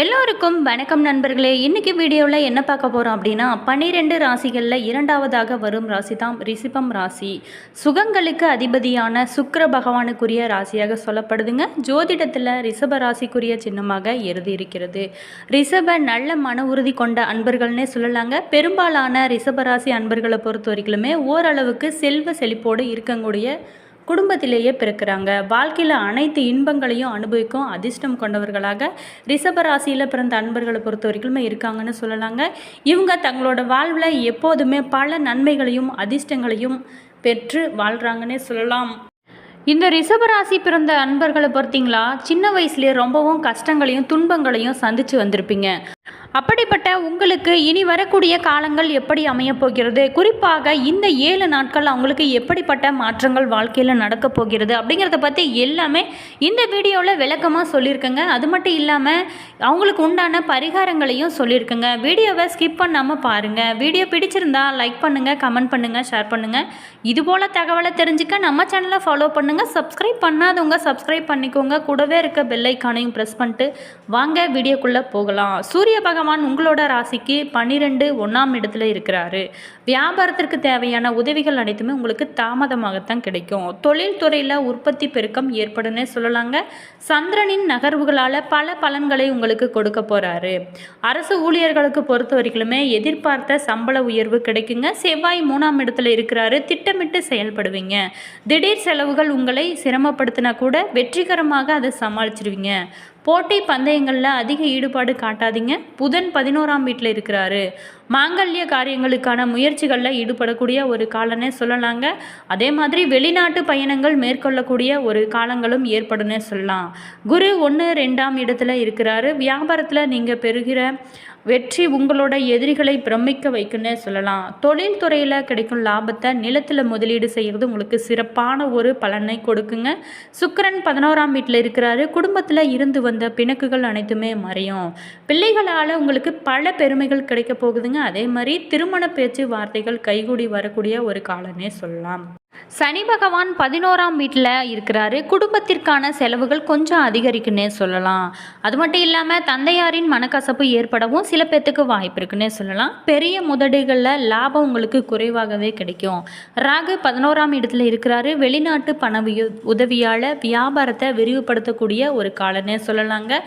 எல்லோருக்கும் வணக்கம் நண்பர்களே. இன்னைக்கு வீடியோவில் என்ன பார்க்க போகிறோம் அப்படின்னா பன்னிரெண்டு ராசிகளில் இரண்டாவதாக வரும் ராசி தான் ரிஷிபம் ராசி. சுகங்களுக்கு அதிபதியான சுக்கர பகவானுக்குரிய ராசியாக சொல்லப்படுதுங்க. ஜோதிடத்தில் ரிஷப ராசிக்குரிய சின்னமாக எழுதி இருக்கிறது ரிஷப நல்ல மன உறுதி கொண்ட அன்பர்கள்னே சொல்லலாங்க. பெரும்பாலான ரிஷப ராசி அன்பர்களை பொறுத்த வரைக்குமே ஓரளவுக்கு செல்வ செழிப்போடு இருக்கக்கூடிய குடும்பத்திலேயே பிறக்கிறாங்க. வாழ்க்கையில் அனைத்து இன்பங்களையும் அனுபவிக்கும் அதிர்ஷ்டம் கொண்டவர்களாக ரிஷப ராசியில் பிறந்த அன்பர்களை பொறுத்த வரைக்குமே இருக்காங்கன்னு சொல்லலாங்க. இவங்க தங்களோட வாழ்வில் எப்போதுமே பல நன்மைகளையும் அதிர்ஷ்டங்களையும் பெற்று வாழ்கிறாங்கன்னே சொல்லலாம். இந்த ரிஷபராசி பிறந்த அன்பர்களை பொறுத்தீங்களா? சின்ன வயசுலேயே ரொம்பவும் கஷ்டங்களையும் துன்பங்களையும் சந்தித்து வந்திருப்பீங்க. அப்படிப்பட்ட உங்களுக்கு இனி வரக்கூடிய காலங்கள் எப்படி அமையப்போகிறது குறிப்பாக இந்த ஏழு நாட்கள் அவங்களுக்கு எப்படிப்பட்ட மாற்றங்கள் வாழ்க்கையில் நடக்கப் போகிறது? அப்படிங்கிறத பற்றி எல்லாமே இந்த வீடியோவில் விளக்கமாக சொல்லியிருக்கேங்க. அது மட்டும் இல்லாமல் அவங்களுக்கு உண்டான பரிகாரங்களையும் சொல்லியிருக்கேங்க. வீடியோவை ஸ்கிப் பண்ணாமல் பாருங்கள் வீடியோ பிடிச்சிருந்தா லைக் பண்ணுங்கள் கமெண்ட் பண்ணுங்கள் ஷேர் பண்ணுங்கள் இதுபோல் தகவலை தெரிஞ்சுக்க நம்ம சேனலை ஃபாலோ பண்ணுங்கள் சப்ஸ்கிரைப் பண்ணாதவங்க சப்ஸ்கிரைப் பண்ணிக்கோங்க. கூடவே இருக்க பெல்லைக்கானையும் ப்ரெஸ் பண்ணிட்டு வாங்க வீடியோக்குள்ளே போகலாம். சூரிய பகவான் உங்களோட ராசிக்கு பன்னிரெண்டு ஒன்றாம் இடத்துல இருக்கிறாரு. வியாபாரத்திற்கு தேவையான உதவிகள் அனைத்துமே உங்களுக்கு தாமதமாகத்தான் கிடைக்கும். தொழில்துறையில் உற்பத்தி பெருக்கம் ஏற்படும்னே சொல்லலாங்க. சந்திரனின் நகர்வுகளால் பல பலன்களை உங்களுக்கு கொடுக்க போகிறாரு அரசு ஊழியர்களுக்கு பொறுத்த வரைக்குமே எதிர்பார்த்த சம்பள உயர்வு கிடைக்குங்க. செவ்வாய் மூணாம் இடத்துல இருக்கிறாரு. திட்டமிட்டு செயல்படுவீங்க. திடீர் செலவுகள் உங்களை சிரமப்படுத்தினா கூட வெற்றிகரமாக அதை சமாளிச்சிருவீங்க. போட்டி பந்தயங்களில் அதிக ஈடுபாடு காட்டாதீங்க. புதன் பதினோராம் வீட்டில் இருக்கிறாரு. மாங்கல்ய காரியங்களுக்கான முயற்சிகளில் ஈடுபடக்கூடிய ஒரு காலனே சொல்லலாங்க. அதே மாதிரி வெளிநாட்டு பயணங்கள் மேற்கொள்ளக்கூடிய ஒரு காலங்களும் ஏற்படும்னே சொல்லலாம். குரு ஒன்று ரெண்டாம் இடத்துல இருக்கிறாரு. வியாபாரத்தில் நீங்கள் பெறுகிற வெற்றி உங்களோட எதிரிகளை பிரமிக்க வைக்குன்னே சொல்லலாம். தொழில் துறையில் கிடைக்கும் லாபத்தை நிலத்தில் முதலீடு செய்கிறது உங்களுக்கு சிறப்பான ஒரு பலனை கொடுக்குங்க. சுக்கரன் பதினோராம் வீட்டில் இருக்கிறாரு. குடும்பத்தில் இருந்து வந்த பிணக்குகள் அனைத்துமே மறையும். பிள்ளைகளால் உங்களுக்கு பல பெருமைகள் கிடைக்க போகுதுங்க. அதே மாதிரி திருமண பேச்சு வார்த்தைகள் கைகூடி வரக்கூடிய ஒரு காலனே சொல்லலாம். சனி பகவான் பதினோராம் வீட்டில் இருக்கிறாரு. குடும்பத்திற்கான செலவுகள் கொஞ்சம் அதிகரிக்குன்னே சொல்லலாம். அது மட்டும் இல்லாமல் தந்தையாரின் மனக்கசப்பு ஏற்படவும் சில பேர்த்துக்கு வாய்ப்பு இருக்குன்னே சொல்லலாம். பெரிய முதடுகளில் லாபம் உங்களுக்கு குறைவாகவே கிடைக்கும். ராகு பதினோராம் இடத்துல இருக்கிறாரு. வெளிநாட்டு பண உதவியால் வியாபாரத்தை விரிவுபடுத்தக்கூடிய ஒரு காலனே சொல்லலாங்க.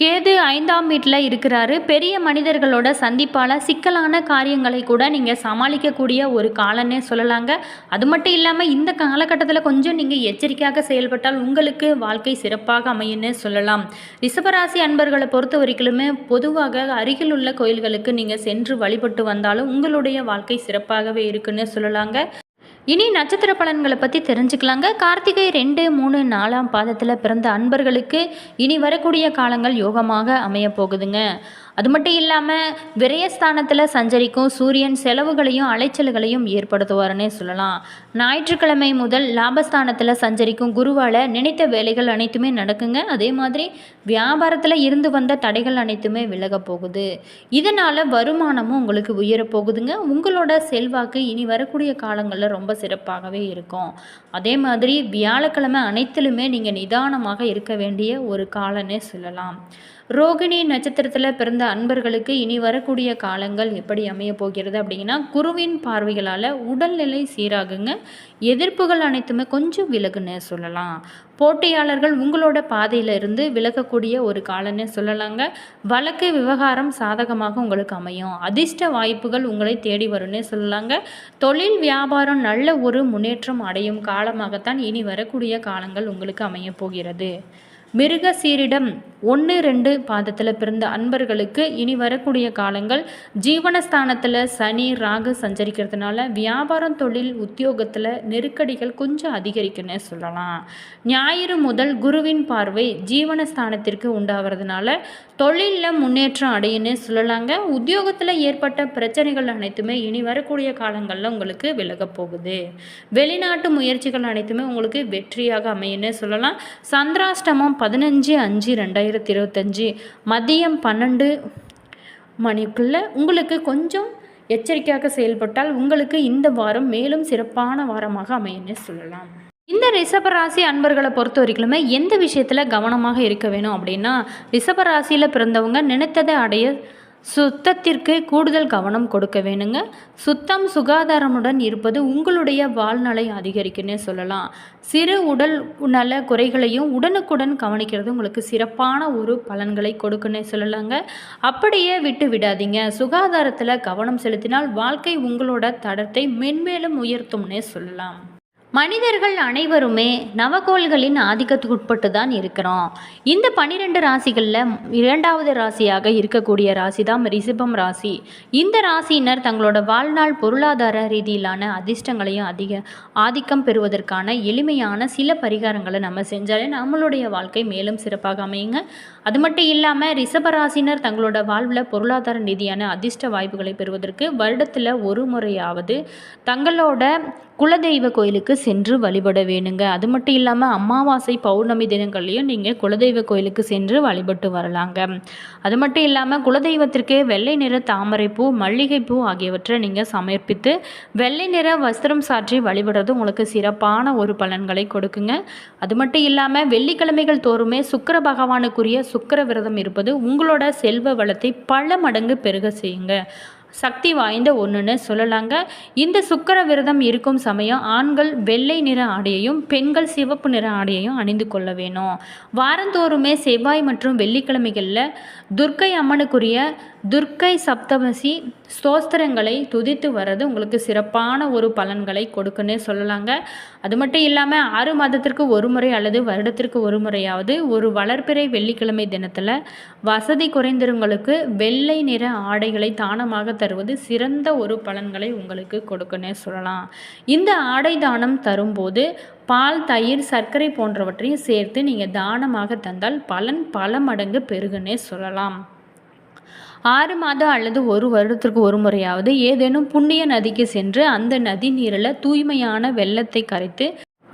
கேது ஐந்தாம் வீட்டில் இருக்கிறாரு. பெரிய மனிதர்களோட சந்திப்பால் சிக்கலான காரியங்களை கூட நீங்கள் சமாளிக்கக்கூடிய ஒரு காலன்னே சொல்லலாங்க. அது மட்டும் இல்லாமல் இந்த காலகட்டத்தில் கொஞ்சம் நீங்கள் எச்சரிக்கையாக செயல்பட்டால் உங்களுக்கு வாழ்க்கை சிறப்பாக அமையுன்னு சொல்லலாம். ரிஷபராசி அன்பர்களை பொறுத்த வரைக்குமே பொதுவாக அருகில் உள்ள கோயில்களுக்கு நீங்கள் சென்று வழிபட்டு வந்தாலும் உங்களுடைய வாழ்க்கை சிறப்பாகவே இருக்குன்னு சொல்லலாங்க. இனி நட்சத்திர பலன்களை பற்றி தெரிஞ்சுக்கலாங்க. கார்த்திகை ரெண்டு மூணு நாலாம் பாதத்தில் பிறந்த அன்பர்களுக்கு இனி வரக்கூடிய காலங்கள் யோகமாக அமைய போகுதுங்க. அது மட்டும் இல்லாமல் விரயஸ்தானத்தில் சஞ்சரிக்கும் சூரியன் செலவுகளையும் அலைச்சல்களையும் ஏற்படுத்துவாருன்னே சொல்லலாம். ஞாயிற்றுக்கிழமை முதல் லாபஸ்தானத்தில் சஞ்சரிக்கும் குருவால் நினைத்த வேலைகள் அனைத்துமே நடக்குங்க. அதே மாதிரி வியாபாரத்தில் இருந்து வந்த தடைகள் அனைத்துமே விலக போகுது. இதனால் வருமானமும் உங்களுக்கு உயரப் போகுதுங்க. உங்களோட செல்வாக்கு இனி வரக்கூடிய காலங்களில் ரொம்ப சிறப்பாகவே இருக்கும். அதே மாதிரி வியாழக்கிழமை அனைத்திலுமே நீங்கள் நிதானமாக இருக்க வேண்டிய ஒரு காலன்னே சொல்லலாம். ரோகிணி நட்சத்திரத்தில் பிறந்த அன்பர்களுக்கு இனி வரக்கூடிய காலங்கள் எப்படி அமைய போகிறது அப்படின்னா குருவின் பார்வைகளால் உடல்நிலை சீராகுங்க. எதிர்ப்புகள் அனைத்துமே கொஞ்சம் விலகுன்னு சொல்லலாம். போட்டியாளர்கள் உங்களோட பாதையில இருந்து விலகக்கூடிய ஒரு காலன்னு சொல்லலாங்க. வழக்கு விவகாரம் சாதகமாக உங்களுக்கு அமையும். அதிர்ஷ்ட வாய்ப்புகள் உங்களை தேடி வரும்னு சொல்லலாங்க. தொழில் வியாபாரம் நல்ல ஒரு முன்னேற்றம் அடையும் காலமாகத்தான் இனி வரக்கூடிய காலங்கள் உங்களுக்கு அமைய போகிறது. மிருக சீரிடம் ஒன்று ரெண்டு பாதத்தில் பிறந்த அன்பர்களுக்கு இனி வரக்கூடிய காலங்கள் ஜீவனஸ்தானத்தில் சனி ராகு சஞ்சரிக்கிறதுனால வியாபாரம் தொழில் உத்தியோகத்தில் நெருக்கடிகள் கொஞ்சம் அதிகரிக்குன்னு சொல்லலாம். ஞாயிறு முதல் குருவின் பார்வை ஜீவனஸ்தானத்திற்கு உண்டாகிறதுனால தொழிலில் முன்னேற்றம் அடையுன்னு சொல்லலாங்க. உத்தியோகத்தில் ஏற்பட்ட பிரச்சனைகள் அனைத்துமே இனி வரக்கூடிய காலங்களில் உங்களுக்கு விலகப் போகுது. வெளிநாட்டு முயற்சிகள் அனைத்துமே உங்களுக்கு வெற்றியாக அமையுன்னு சொல்லலாம். சந்திராஷ்டமம் பதினஞ்சு அஞ்சு ரெண்டாயிரத்தி இருபத்தஞ்சி மதியம் பன்னெண்டு மணிக்குள்ளே உங்களுக்கு கொஞ்சம் எச்சரிக்கையாக செயல்பட்டால் உங்களுக்கு இந்த வாரம் மேலும் சிறப்பான வாரமாக அமையன்னு சொல்லலாம். இந்த ரிஷபராசி அன்பர்களை பொறுத்த வரைக்குமே எந்த விஷயத்தில் கவனமாக இருக்க வேணும் அப்படின்னா ரிஷபராசியில் பிறந்தவங்க நினைத்ததை அடைய சுத்தத்திற்கு கூடுதல் கவனம் கொடுக்க வேணுங்க. சுத்தம் சுகாதாரமுடன் இருப்பது உங்களுடைய வாழ்நலை அதிகரிக்குன்னே சொல்லலாம். சிறு உடல் நல குறைகளையும் உடனுக்குடன் கவனிக்கிறது உங்களுக்கு சிறப்பான ஒரு பலன்களை கொடுக்குன்னே சொல்லலாங்க. அப்படியே விட்டு விடாதீங்க. சுகாதாரத்தில் கவனம் செலுத்தினால் வாழ்க்கை உங்களோட தடத்தை மென்மேலும் உயர்த்தும்னே சொல்லலாம். மனிதர்கள் அனைவருமே நவகோள்களின் ஆதிக்கத்துக்கு உட்பட்டு தான் இருக்கிறோம். இந்த பன்னிரெண்டு ராசிகளில் இரண்டாவது ராசியாக இருக்கக்கூடிய ராசி தான் ரிசிபம் ராசி. இந்த ராசியினர் தங்களோட வாழ்நாள் பொருளாதார ரீதியிலான அதிர்ஷ்டங்களையும் அதிக ஆதிக்கம் பெறுவதற்கான எளிமையான சில பரிகாரங்களை நம்ம செஞ்சாலே நம்மளுடைய வாழ்க்கை மேலும் சிறப்பாக அமையுங்க. அது மட்டும் இல்லாமல் ரிஷபராசினர் தங்களோட வாழ்வில் பொருளாதார நிதியான அதிர்ஷ்ட வாய்ப்புகளை பெறுவதற்கு வருடத்தில் ஒரு முறையாவது தங்களோட குலதெய்வ கோயிலுக்கு சென்று வழிபட வேணுங்க. அது மட்டும் இல்லாமல் அமாவாசை பௌர்ணமி தினங்கள்லையும் நீங்கள் குலதெய்வ கோயிலுக்கு சென்று வழிபட்டு வரலாங்க. அது மட்டும் இல்லாமல் குலதெய்வத்திற்கு வெள்ளை நிற தாமரைப்பூ மல்லிகைப்பூ ஆகியவற்றை நீங்கள் சமர்ப்பித்து வெள்ளை நிற வஸ்திரம் சாற்றி வழிபடுறது உங்களுக்கு சிறப்பான ஒரு பலன்களை கொடுக்குங்க. அது மட்டும் இல்லாமல் வெள்ளிக்கிழமைகள் தோறுமே சுக்கர பகவானுக்குரிய சுக்கர விரதம் இருப்பது உங்களோட செல்வ வளத்தை பல மடங்கு பெருக செய்யுங்க. சக்தி வாய்ந்த ஒன்றுன்னு சொல்லலாங்க. இந்த சுக்கர விரதம் இருக்கும் சமயம் ஆண்கள் வெள்ளை நிற ஆடையையும் பெண்கள் சிவப்பு நிற ஆடையையும் அணிந்து கொள்ள வேணும். வாரந்தோறுமே செவ்வாய் மற்றும் வெள்ளிக்கிழமைகளில் துர்க்கை அம்மனுக்குரிய துர்க்கை சப்தமசி ஸ்தோஸ்திரங்களை துதித்து வர்றது உங்களுக்கு சிறப்பான ஒரு பலன்களை கொடுக்குன்னே சொல்லலாங்க. அது மட்டும் இல்லாமல் ஆறு மாதத்திற்கு ஒரு முறை அல்லது வருடத்திற்கு ஒரு முறையாவது ஒரு வளர்ப்பிறை வெள்ளிக்கிழமை தினத்தில் வசதி குறைந்தவங்களுக்கு வெள்ளை நிற ஆடைகளை தானமாக தருவது சிறந்த ஒரு பலன்களை உங்களுக்கு கொடுக்குன்னே சொல்லலாம். இந்த ஆடை தானம் தரும்போது பால் தயிர் சர்க்கரை போன்றவற்றையும் சேர்த்து நீங்கள் தானமாக தந்தால் பலன் பல மடங்கு பெருகுன்னே சொல்லலாம். ஆறு மாதம் அல்லது ஒரு வருடத்திற்கு ஒரு முறையாவது ஏதேனும் புண்ணிய நதிக்கு சென்று அந்த நதி நீரில் தூய்மையான வெள்ளத்தை கரைத்து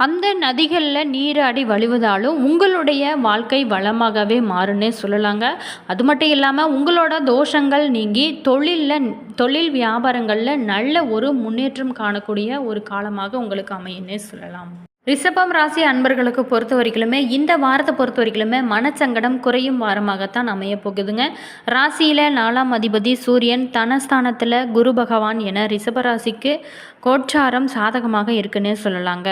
அந்த நதிகளில் நீராடி வழிவதாலும் உங்களுடைய வாழ்க்கை வளமாகவே மாறுன்னே சொல்லலாங்க. அது மட்டும் இல்லாமல் உங்களோட தோஷங்கள் நீங்கி தொழிலில் தொழில் வியாபாரங்களில் நல்ல ஒரு முன்னேற்றம் காணக்கூடிய ஒரு காலமாக உங்களுக்கு அமையுன்னே சொல்லலாம். ரிஷபம் ராசி அன்பர்களுக்கு பொறுத்த வரைக்குமே இந்த வாரத்தை பொறுத்த வரைக்குமே மனச்சங்கடம் குறையும் வாரமாகத்தான் அமைய போகுதுங்க. ராசியில் நாலாம் அதிபதி சூரியன் தனஸ்தானத்தில் குரு பகவான் என ரிஷபராசிக்கு கோட்சாரம் சாதகமாக இருக்குன்னே சொல்லலாங்க.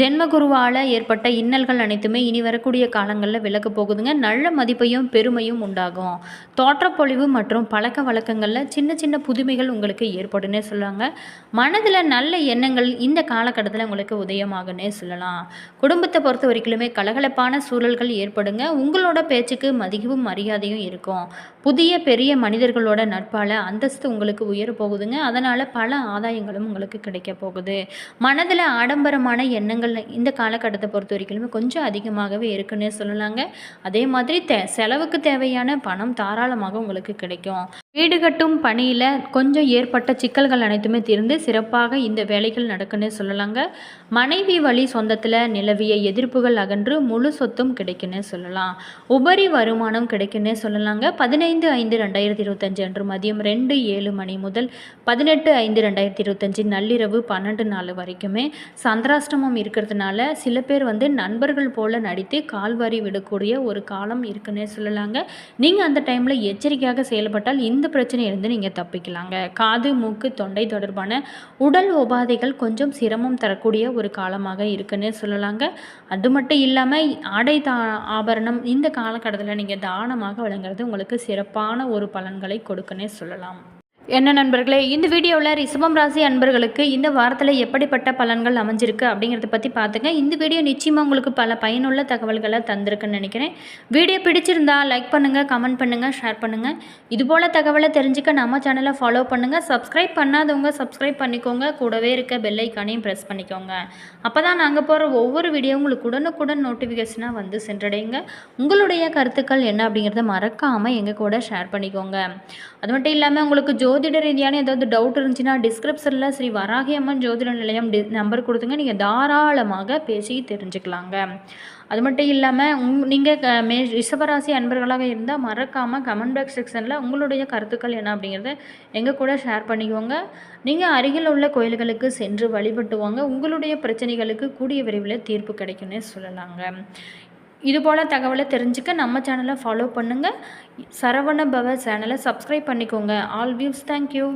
ஜென்ம குருவால் ஏற்பட்ட இன்னல்கள் அனைத்துமே இனி வரக்கூடிய காலங்களில் விலக போகுதுங்க. நல்ல மதிப்பையும் பெருமையும் உண்டாகும். தோற்றப்பொழிவு மற்றும் பழக்க வழக்கங்களில் சின்ன சின்ன புதுமைகள் உங்களுக்கு ஏற்படுன்னே சொல்லுவாங்க மனதில் நல்ல எண்ணங்கள் இந்த காலகட்டத்தில் உங்களுக்கு உதயமாகனே சொல்லலாம். குடும்பத்தை பொறுத்த வரைக்குமே கலகலப்பான சூழல்கள் ஏற்படுங்க. உங்களோட பேச்சுக்கு மதிவும் மரியாதையும் இருக்கும். புதிய பெரிய மனிதர்களோட நட்பால் அந்தஸ்து உங்களுக்கு உயர போகுதுங்க. அதனால் பல ஆதாயங்களும் உங்களுக்கு கிடைக்க போகுது. மனதில் ஆடம்பரமான எண்ணங்கள் இந்த காலகட்டத்தை பொறுத்த வரைக்குமே கொஞ்சம் அதிகமாகவே இருக்குன்னு சொல்லலாங்க. அதே மாதிரி தே செலவுக்கு தேவையான பணம் தாராளமாக உங்களுக்கு கிடைக்கும். வீடு கட்டும் பணியில் கொஞ்சம் ஏற்பட்ட சிக்கல்கள் அனைத்துமே தீர்ந்து சிறப்பாக இந்த வேலைகள் நடக்குன்னு சொல்லலாங்க. மனைவி வழி சொந்தத்தில் நிலவிய எதிர்ப்புகள் அகன்று முழு சொத்தும் கிடைக்குன்னு சொல்லலாம். உபரி வருமானம் கிடைக்குன்னே சொல்லலாங்க. பதினைந்து ஐந்து ரெண்டாயிரத்தி இருபத்தஞ்சு அன்று மதியம் ரெண்டு ஏழு மணி முதல் பதினெட்டு ஐந்து ரெண்டாயிரத்தி இருபத்தஞ்சு நள்ளிரவு பன்னெண்டு நாள் வரைக்குமே சந்திராஷ்டமம் இருக்கிறதுனால சில பேர் வந்து நண்பர்கள் போல் நடித்து கால்வாரி விடக்கூடிய ஒரு காலம் இருக்குன்னே சொல்லலாங்க. நீங்கள் அந்த டைமில் எச்சரிக்கையாக செயல்பட்டால் இந்த பிரச்சனையிலிருந்து நீங்கள் தப்பிக்கலாங்க? காது மூக்கு தொண்டை தொடர்பான உடல் உபாதைகள் கொஞ்சம் சிரமம் தரக்கூடிய ஒரு காலமாக இருக்குன்னு சொல்லலாங்க. அது மட்டும் இல்லாமல் ஆடை தா ஆபரணம் இந்த காலகட்டத்தில் நீங்கள் தானமாக வழங்குறது உங்களுக்கு சிறப்பான ஒரு பலன்களை கொடுக்குன்னே சொல்லலாம். என்ன நண்பர்களே இந்த வீடியோவில் ரிசபம் ராசி அன்பர்களுக்கு இந்த வாரத்தில் எப்படிப்பட்ட பலன்கள் அமைஞ்சிருக்கு அப்படிங்கிறத பற்றி பார்த்துங்க இந்த வீடியோ நிச்சயமாக உங்களுக்கு பல பயனுள்ள தகவல்களை தந்திருக்குன்னு நினைக்கிறேன். வீடியோ பிடிச்சிருந்தா லைக் பண்ணுங்கள் கமெண்ட் பண்ணுங்கள் ஷேர் பண்ணுங்கள் இதுபோல் தகவலை தெரிஞ்சுக்க நம்ம சேனலை ஃபாலோ பண்ணுங்கள் சப்ஸ்கிரைப் பண்ணாதவங்க சப்ஸ்கிரைப் பண்ணிக்கோங்க. கூடவே இருக்க பெல்லைக்கானையும் ப்ரெஸ் பண்ணிக்கோங்க. அப்போ தான் நாங்கள் போகிற ஒவ்வொரு வீடியோ உங்களுக்கு உடனுக்குடன் நோட்டிஃபிகேஷனாக வந்து சென்றடைங்க உங்களுடைய கருத்துக்கள் என்ன அப்படிங்கிறத மறக்காமல் எங்கள் கூட ஷேர் பண்ணிக்கோங்க. அது மட்டும் இல்லாமல் உங்களுக்கு ஜோ ஜோதிட ரீதியான ஏதாவது டவுட் இருந்துச்சுன்னா டிஸ்கிரிப்ஷனில் ஸ்ரீ வராகி அம்மன் ஜோதிட நிலையம் டி நம்பர் கொடுத்துங்க. நீங்கள் தாராளமாக பேசி தெரிஞ்சுக்கலாங்க. அது மட்டும் இல்லாமல் உங் நீங்கள் க மே ரிஷபராசி அன்பர்களாக இருந்தால் மறக்காமல் கமெண்ட் பாக்ஸ் செக்ஷனில் உங்களுடைய கருத்துக்கள் என்ன அப்படிங்கிறத எங்கள் கூட ஷேர் பண்ணிக்கோங்க. நீங்கள் அருகில் உள்ள கோயில்களுக்கு சென்று வழிபட்டு வாங்க. உங்களுடைய பிரச்சனைகளுக்கு கூடிய விரைவில் தீர்ப்பு கிடைக்கும்னு சொல்லலாங்க. இதுபோல் தகவலை தெரிஞ்சுக்க நம்ம சேனலை ஃபாலோ பண்ணுங்கள் சரவண பவ சேனலை சப்ஸ்கிரைப் பண்ணிக்கோங்க. All views thank you